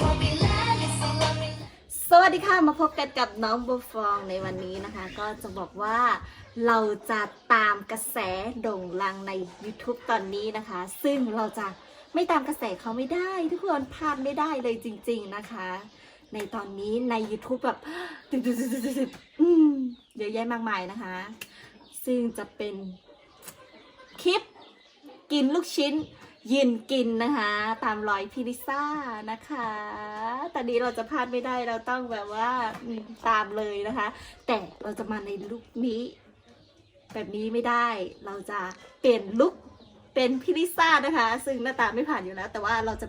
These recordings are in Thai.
สวัสดีค่ะ มาพบกันกับน้องบัวฟองในวันนี้นะคะ ก็จะบอกว่าเราจะตามกระแสโด่งดังใน YouTube ตอนนี้นะคะ ซึ่งเราจะไม่ตามกระแสเขาไม่ได้ ทุกคนพลาดไม่ได้เลยจริง ๆนะคะ ในตอนนี้ใน YouTube แบบตึ๊ดๆๆๆอืมเยอะแยะมากมายนะคะ ซึ่งจะเป็นคลิปกินลูกชิ้น ยืนกินนะคะ ตามรอยพิลิซ่านะคะ ตอนนี้เราจะพลาดไม่ได้เราต้องแบบว่าตามเลยนะคะ แต่เราจะมาในลุคนี้ แบบนี้ไม่ได้ เราจะเปลี่ยนลุคเป็นพิลิซ่านะคะ ซึ่งหน้าตาไม่ผ่านอยู่แล้ว แต่ว่าเราจะ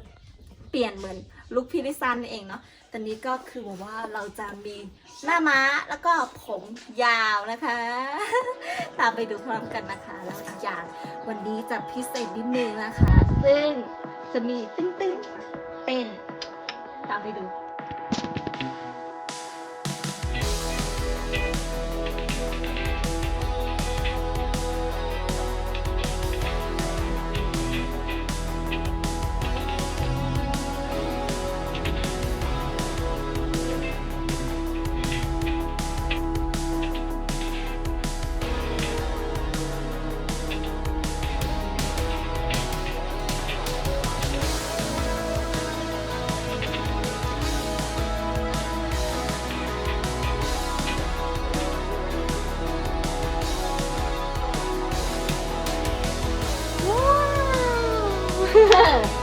เปลี่ยนเหมือน ลุคพิลิซ่านั่นเองเนาะตอนนี้ก็คือบอกว่าเราจะมีหน้าม้าแล้วก็ผมยาวนะคะ ตามไปดูพร้อมกันนะคะ แล้วอีกอย่างวันนี้จะพิเศษนิดนึงนะคะ ซึ่งจะมีตึ้งตึ้งๆเป็นตามไปดู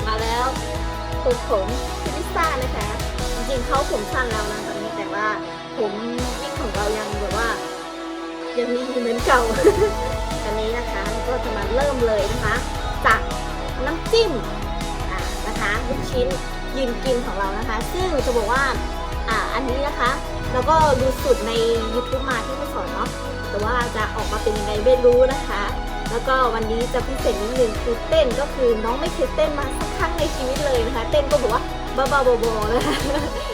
มาแล้วตูดผมพิลิซ่านะคะ จริงๆเขาผมสั้นแล้วนะตอนนี้แต่ว่าผมยิ่งของเรายังแบบว่า ยังมีเหมือนเก่าอันนี้นะคะก็จะมาเริ่มเลยนะคะจากน้ำจิ้มอ่านะคะลูกชิ้นยืนกินของเรานะคะ ซึ่งจะบอกว่าอ่าอันนี้นะคะเราก็ดูสูตรใน YouTube มาที่เขาสอนเนาะแต่ว่าจะออกมาเป็นยังไงไม่รู้นะคะ แล้วก็วันนี้จะพิเศษนิดนึงคือเต้นก็คือน้องไม่เคยเต้นมาสักครั้งในชีวิตเลยนะคะ เต้นก็บอกว่าบ้าๆบอๆนะคะ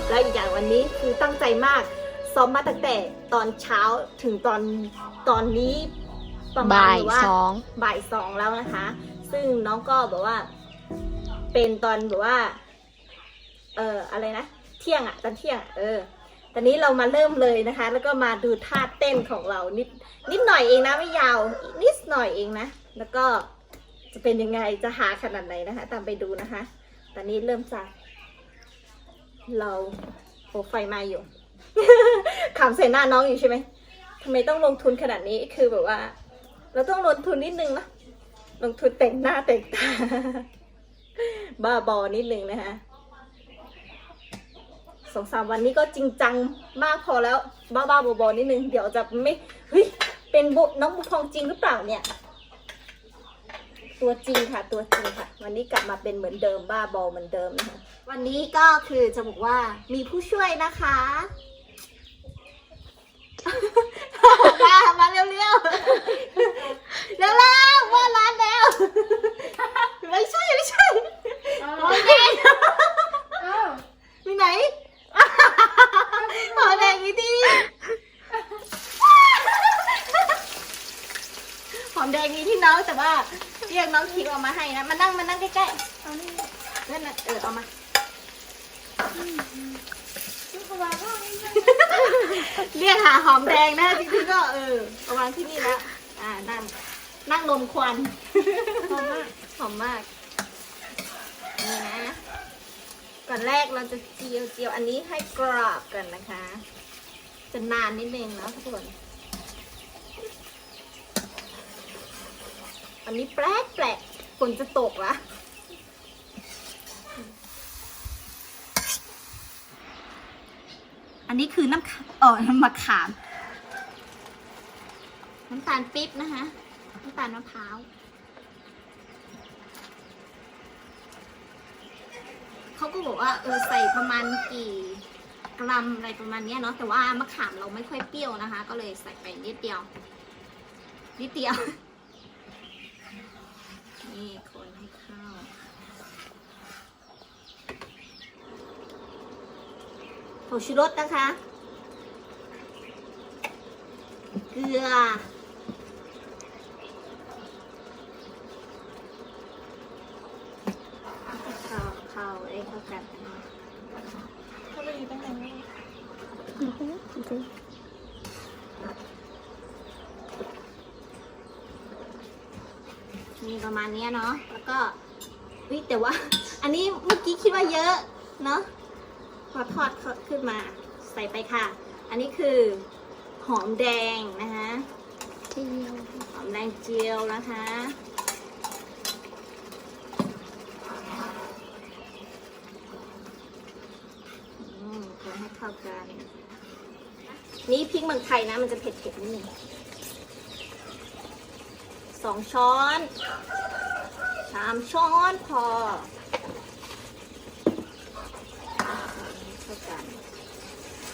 แล้วอีกอย่างวันนี้คือตั้งใจมากซ้อมมาตั้งแต่ตอนเช้าถึงตอนตอนนี้ประมาณบ่ายแบบว่าสองบ่ายสองแล้วนะคะ ซึ่งน้องก็แบบว่า เป็นตอนแบบว่า เอ่ออะไรนะ เที่ยงอะตอนเที่ยงอะเออ ตอนนี้เรามาเริ่มเลยนะคะ แล้วก็มาดูท่าเต้นของเรานิดนิดหน่อยเองนะไม่ยาวนิดหน่อยเองนะ แล้วก็จะเป็นยังไงจะหาขนาดไหนนะคะ ตามไปดูนะคะ ตอนนี้เริ่มจากเราโอไฟมาอยู่ขำใส่หน้าน้องอยู่ใช่ไหมทำไมต้องลงทุนขนาดนี้คือแบบว่า เราต้องลงทุนนิดนึงนะลงทุนแต่งหน้าแต่งตาบ้าบอนิดนึงนะคะ สองสามวันนี้ก็จริงจังมากพอแล้วบ้าบ้าๆบอๆนิดนึง เดี๋ยวจะไม่เฮ้ยเป็นบุน้องบุพองจริงหรือเปล่าเนี่ย ตัวจริงค่ะ ตัวจริงค่ะ วันนี้กลับมาเป็นเหมือนเดิมบ้าบอเหมือนเดิมนะคะวันนี้ก็คือจะบอกว่ามีผู้ช่วยนะคะ มามาเร็วๆเร็วๆเร็วๆว่าร้านแล้วไม่ใช่ไม่ใช่หอมแดงมีไหนหอมแดงอยู่ที่หอมแดงมีที่น้องแต่ว่าเรียกน้องคิงเอา มาให้นะมานั่งมานั่งใกล้ๆเอานี่นั่นน่ะเออเอามาเรียกหาหอมแดงนะจริงๆก็เออประมาณที่นี่แล้วอ่านั่งนั่งลมควันหอมมากหอมมากนี่นะก่อนแรกเราจะเจียวเจียวอันนี้ให้กรอบกันนะคะ จะนานนิดนึงนะทุกคนอันนี้แปลกแปลกฝ นจะตกละอันนี้คือน้ำขเออน้ำมะขาม น้ำตาลปิ๊บนะคะน้ำตาลมะพร้าวเขาก็บอกว่าเออใส่ประมาณกี่กรัมอะไรประมาณเนี้ยเนาะแต่ว่ามะขามเราไม่ค่อยเปรี้ยวนะคะ ก็เลยใส่ไปนิดเดียว นิดเดียวี่คนให้ข้า ผงชูรสนะคะ เกลือข้าวข้าวเอ้ข้ากันนะ ถ้าไม่มีตั้งแต่นี้ Mm-hmm. Okay. มีประมาณนี้เนาะ แล้วก็วิแต่ว่า อันนี้เมื่อกี้คิดว่าเยอะเนาะพอทอดขึ้นมาใส่ไปค่ะ อันนี้คือหอมแดงนะคะหอมแดงเจียวนะคะอืมคนให้เข้ากัน นี่พริกเมืองไทยนะ มันจะเผ็ดๆนิดนึง สองช้อนสามช้อนพอ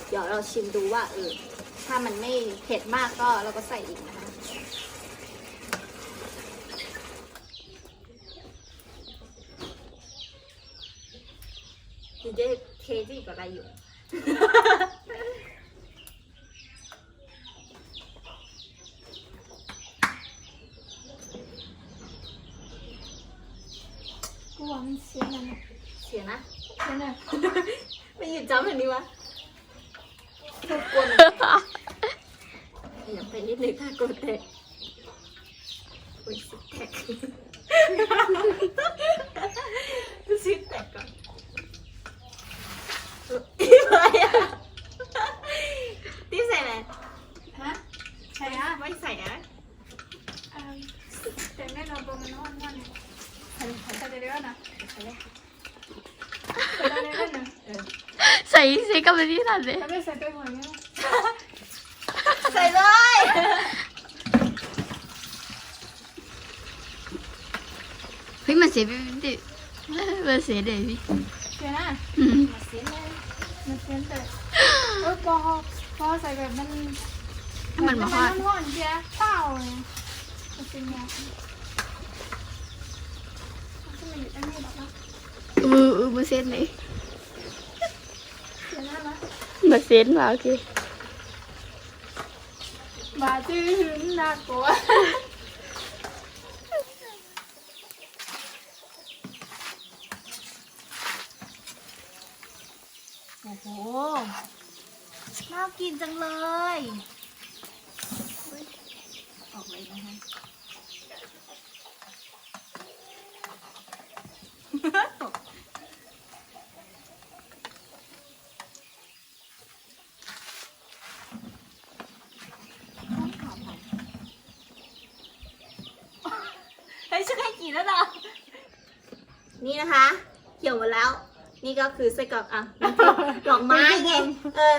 เดี๋ยวเราชิมดูว่าเออถ้ามันไม่เผ็ดมากก็เราก็ใส่อีกนะคะดีเจเทที่ก็ไรอยู่ กูว่ามันเสียแล้วนะเสียนะ เสียเลยไม่หยุดจำแบบนี้วะทุกคนอย่าไปนิดนึงถ้ากดแตกอุ้ยสิแตกสิแตกก่อนอีกอะไรอะที่ใส่อะไรฮะใช่ฮะไม่ใส่นะเอิ่มแต่แม่เราบอกมันนอนนอน เนี่ยใส่ใส่ได้ด้วยนะใส่ได้ใส่ได้ด้วยนะใส่ใส่กับไปที่นั่นเอืมมาเสียเลยมันเสียแต่เออพอมามันมาฮอดมันห่อนเลยมันเป็นยามันจะมาเสียเลยเสียนะนะมันเสียมาโอเคบาจื้อหึงน่ากลัวโอ้โหน่ากินจังเลย ออกเลยนะคะ เฮ้ยฉันให้กี่แล้วนะ นี่นะคะ เขียวหมดแล้ว นี่ก็คือไส้กรอกอะน้ำพริกดอกไม้ไงเออ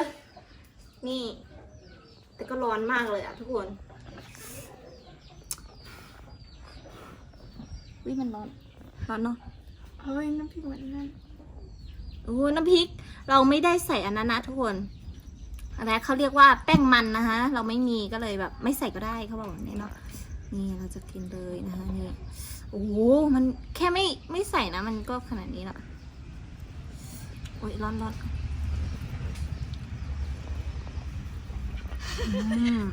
นี่ แต่ก็ร้อนมากเลยอะทุกคนวิมันร้อน ร้อนเนาะเฮ้ยน้ำพริกเหมือนนั่นโอ้น้ำพริก เราไม่ได้ใส่อันนั้นนะทุกคนอันนี้เขาเรียกว่าแป้งมันนะคะ เราไม่มีก็เลยแบบ ไม่ใส่ก็ได้เขาบอกแบบนี้เนาะนี่เราจะกินเลยนะคะนี่ โอ้โหมันแค่ไม่ไม่ใส่นะ มันก็ขนาดนี้แล้วโอ้ยร้อนร้อนอืม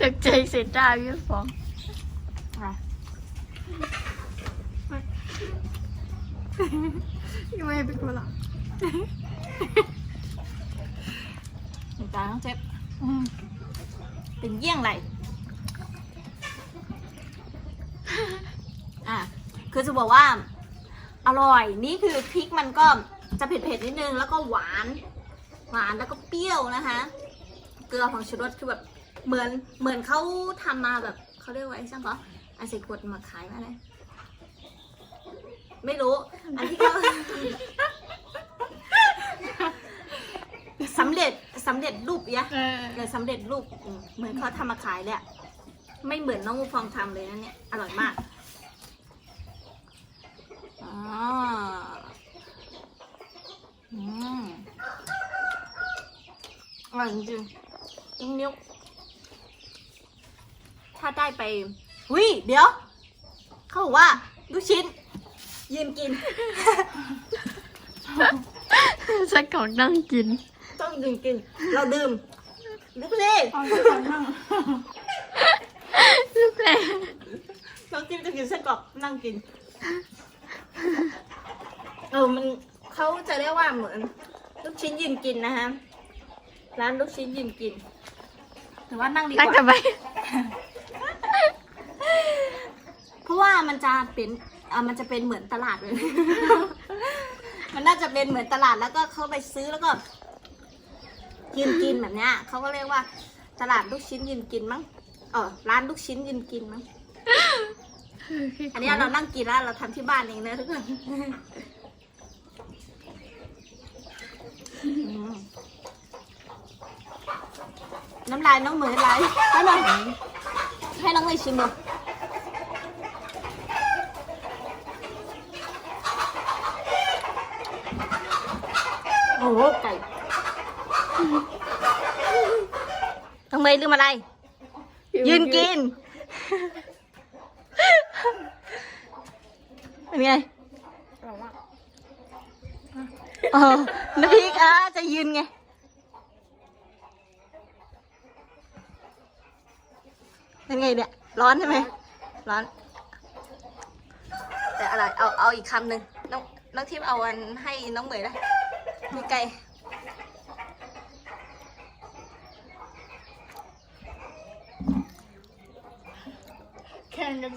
ตกใจเสียดายพี่ฟองอะยังไม่ไปกลัวหรอกหนูตาต้องเจ็บอืมเป็นเยี่ยงไร อะ คือจะบอกว่าอร่อย นี่คือพริกมันก็จะเผ็ดๆนิดนึง แล้วก็หวาน หวานแล้วก็เปรี้ยวนะคะ เกลือของชูรสคือแบบเหมือนเหมือนเขาทำมาแบบเขาเรียกว่าไอ้ช่างก็อาศัยขวดมาขายมาเลยไม่รู้ อันที่เขาสำเร็จสำเร็จรูปยะเออเลยสำเร็จรูปอืมเหมือนเขาทำมาขายเลยอะไม่เหมือนน้องมูฟองทำเลยนะเนี่ย อร่อยมาก อ๋ออืมอร่อยจริงๆยิ่งนิ้วถ้าได้ไปหุยเดี๋ยว เขาบอกว่าลูกชิ้น ยืนกินสักกล่องนั่งกิน ต้องยืนกิน เราดื่มลูกเล่เอาที่ก่อนนั่งลูกแรกน้องจิ้มจะกินไส้กรอกนั่งกิน เออมันเขาจะเรียกว่าเหมือนลูกชิ้นยืนกินนะคะร้านลูกชิ้นยืนกินหรือว่านั่งดีกนั่งว่าทำไมเพราะว่ามันจะเป็นอ่ามันจะเป็นเหมือนตลาดเลย มันน่าจะเป็นเหมือนตลาดแล้วก็เข้าไปซื้อแล้วก็ยืนกินแบบเนี้ยเขาก็เรียกว่า ตลาดลูกชิ้นยืนกินมั้งเออร้านลูกชิ้นยืนกินมั้ง อันนี้เรานั่งกินแล้วเราทำที่บ้านเองนะทุกคนอืมน้ำลายน้องเหมือนไหลให้น้องให้น้องเลยชิมดูโอ้โหไก่น้องเมย์ลืมอะไร ยืนกิน เป็นไงเออน้ำพริกอะจะยืนไงเป็นไงเนี่ย ร้อนใช่ไหมร้อน แต่อะไรเอาเอาอีกคำหนึ่งน้องน้องทิพย์เอาอันให้น้องเหมยนะมีไก่แข่งกัน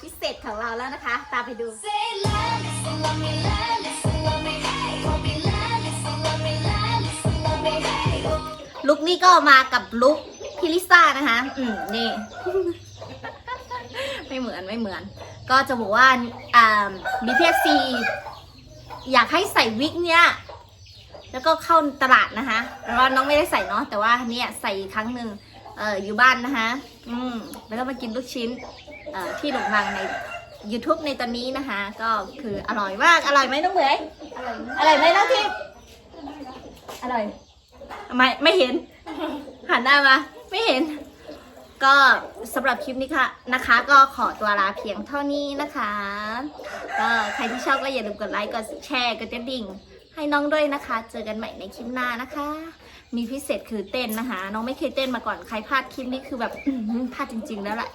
พิเศษของเราแล้วนะคะ ตามไปดู Say la, listen, love me, la, listen, love me, hey. Call me la, listen, love me, la, listen, love me, hey. ลุกนี่ก็มากับลุกพิลิซ่านะคะ อืมนี่ ไม่เหมือนไม่เหมือน ก็จะบอกว่าอ่า BPFC อยากให้ใส่วิกเนี้ยแล้วก็เข้าตลาดนะคะแล้วก็น้องไม่ได้ใส่เนาะแต่ว่าเนี่ยใส่ครั้งหนึ่งเอออยู่บ้านนะคะ อืมแล้วก็มากินลูกชิ้นเอ่อ ที่โด่งดังใน YouTube ในตอนนี้นะคะ ก็คืออร่อยมาก อร่อยไหมน้องเหมยอร่อยไหมน้องทิพย์อร่อยไม่ไม่เห็น หันหน้ามา ไม่เห็น ก็สำหรับคลิปนี้ค่ะนะคะ ก็ขอตัวลาเพียงเท่านี้นะคะ ก็ใครที่ชอบก็อย่าลืมกดไลค์กดแชร์กดกระดิ่งให้น้องด้วยนะคะ เจอกันใหม่ในคลิปหน้านะคะ มีพิเศษคือเต้นนะคะ น้องไม่เคยเต้นมาก่อน ใครพลาดคลิปนี้คือแบบอื้อหือพลาดจริง ๆ แล้วแหละ